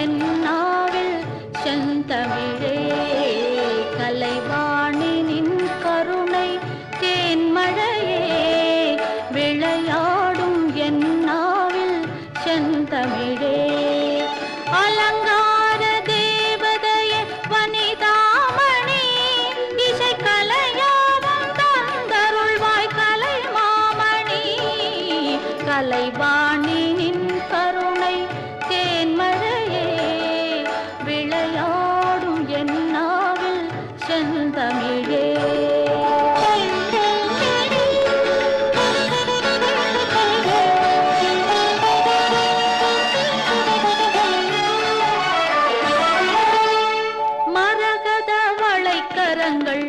என்னாவில் செந்தமிழே கலைவாணினின் கருணை தேன்மழையே விளையாடும் என்னாவில் செந்தமிழே. அலங்கார தேவதைய வனிதாமணி இசை கலையாவும் தந்தருள்வாய் கலை மாமணி கலைவாணினின் கரு செந்தமிழே மரகத வளைக்கரங்கள்